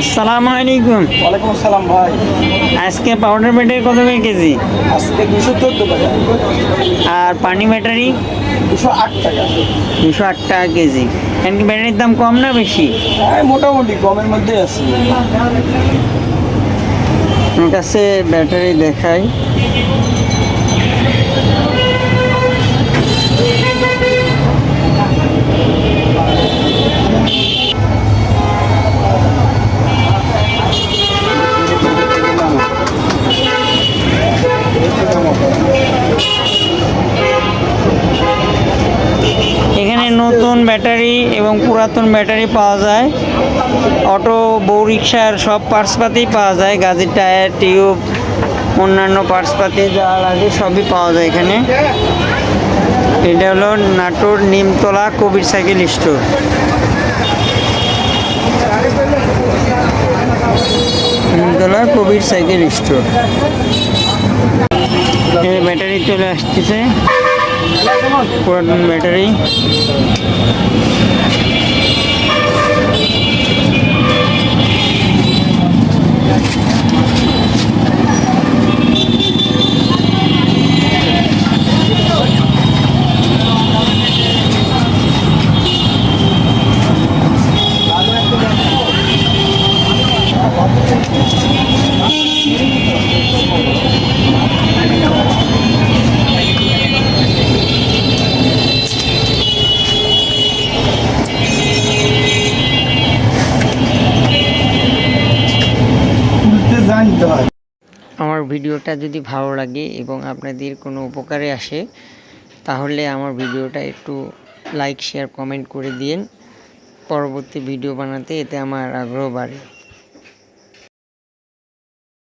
আসসালামু আলাইকুম। ওয়ালাইকুম আসসালাম ভাই। আজকে পাউডার ব্যাটারি কত করে কেজি? আজকে দুশো চোদ্দ টাকা। আর পানি ব্যাটারি? দুশো আট টাকা। দুশো আট টাকা কেজি। এখানে কি ব্যাটারির দাম কম না বেশি? হ্যাঁ মোটামুটি কমের মধ্যে আছে। আমার কাছে ব্যাটারি দেখাই। ব্যাটারি এবং পুরাতন ব্যাটারি পাওয়া যায়। অটো, বউ রিক্সার সব পার্টসপাতি পাওয়া যায়। গাড়ির টায়ার টিউব অন্যান্য পার্টসপাতি যা লাগে সবই পাওয়া যায় এখানে। এটা হলো Natore Nimtala Kabir cycle store. Nimtala Kabir cycle store. Battery চলে আসতেছে। পুরাতন ব্যাটারি আমার ভিডিওটা যদি ভালো লাগে এবং আপনাদের কোনো উপকারে আসে, তাহলে আমার ভিডিওটা একটু লাইক শেয়ার কমেন্ট করে দিন পরবর্তী ভিডিও বানাতে এতে আমার আগ্রহ বাড়ে।